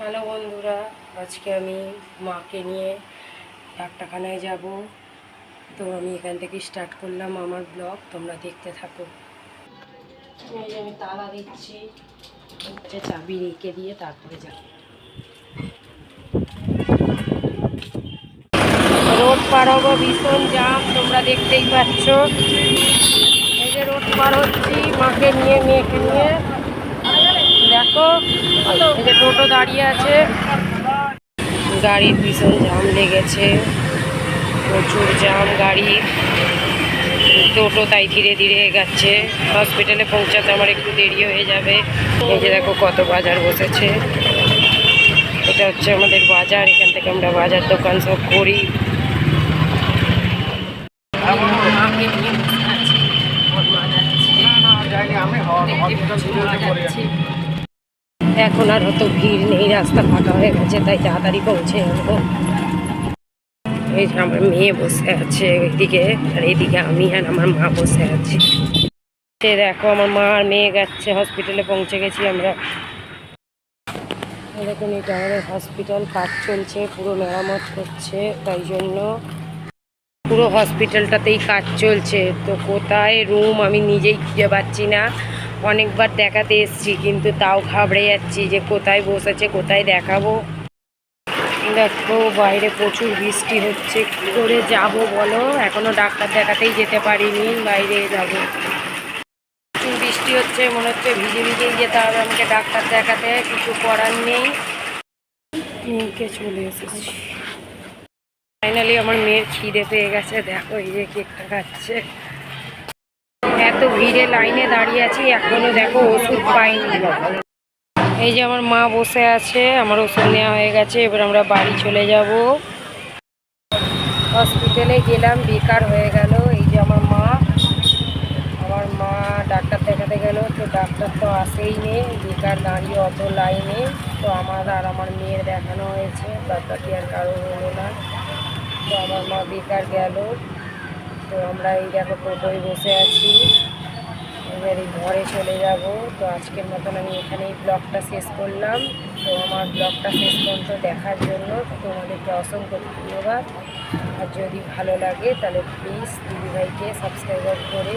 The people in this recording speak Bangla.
হ্যালো বন্ধুরা, আজকে আমি মাকে নিয়ে ডাক্তারখানায় যাব। তো আমি এখান থেকে স্টার্ট করলাম আমার ব্লগ তোমরা দেখতে থাকো। আমি তালা দিচ্ছি হচ্ছে চাবি রেখে দিয়ে তারপরে যাব। রোড পার হব, ভীষণ জাম, তোমরা দেখতেই পাচ্ছ। এই যে রোড পার হচ্ছি, মাকে নিয়ে, মেয়েকে নিয়ে। দেখো টোটো দাঁড়িয়ে আছে। গাড়ির ভীষণ জাম লেগেছে, প্রচুর জাম গাড়ি। টোটো তাই ধীরে ধীরে এগাচ্ছে। হসপিটালে পৌঁছাতে আমার একটু দেরি হয়ে যাবে। এই যে দেখো কত বাজার বসেছে। এটা হচ্ছে আমাদের বাজার, এখান থেকে আমরা বাজার দোকান সব করি। মাকে এখন আর অত ভিড় নেই, রাস্তা ফাঁকা হয়ে গেছে, তাই তাড়াতাড়ি পৌঁছে যাব এই আমার মেয়ে বসে আছে ওইদিকে আর এইদিকে আমি আর আমার মা বসে আছি। সে দেখো, আমার মা আর মেয়ে গেছে হসপিটালে পৌঁছে গেছি আমরা। দেখুন এটা আমাদের হসপিটাল কাজ চলছে, পুরো মেরামত করছে, তাই জন্য পুরো হসপিটালটাতেই কাজ চলছে। তো কোথায় রুম আমি নিজেই খুঁজে পাচ্ছি না। অনেকবার দেখাতে এসছি, কিন্তু তাও ঘাবড়ে যাচ্ছি যে কোথায় বসেছে, কোথায় দেখাবো। দেখো, বাইরে প্রচুর বৃষ্টি হচ্ছে, কী করে যাব বলো? এখনও ডাক্তার দেখাতেই যেতে পারিনি, বাইরে যাব। প্রচুর বৃষ্টি হচ্ছে, মনে হচ্ছে ভিজে ভিজেই যেতে হবে আমাকে ডাক্তার দেখাতে, কিছু করার নেই। মেয়েকে চলে এসেছি। ফাইনালি আমার মেয়ের খিদে পেয়ে গেছে, দেখো এই যে কেকটা খাচ্ছে। এত ভিড়ে লাইনে দাঁড়িয়ে আছি, এখনও দেখো ওষুধ পাইনি। এই যে আমার মা বসে আছে, আমার ওষুধ নেওয়া হয়ে গেছে, এবার আমরা বাড়ি চলে যাব। হসপিটালে গেলাম, বেকার হয়ে গেল, এই যে আমার মা। আমার মা ডাক্তার দেখাতে গেল, তো ডাক্তার তো আসেই নেই বেকার দাঁড়িয়ে অত লাইনে, তো আমার আর আমার মেয়ের দেখানো হয়েছে বাচ্চাটি আর কারও হলো না। তো আমার মা বেকার গেল, তো আমরা এই দেখো টোটোয় বসে আছি। এবার ঘরে চলে যাব। তো আজকের মতন আমি এখানেই ব্লগটা শেষ করলাম। তো আমার ব্লগটা শেষ পর্যন্ত দেখার জন্য তোমাদেরকে অসংখ্য ধন্যবাদ। আর যদি ভালো লাগে তাহলে প্লিজ দিদিভাইকে সাবস্ক্রাইব করে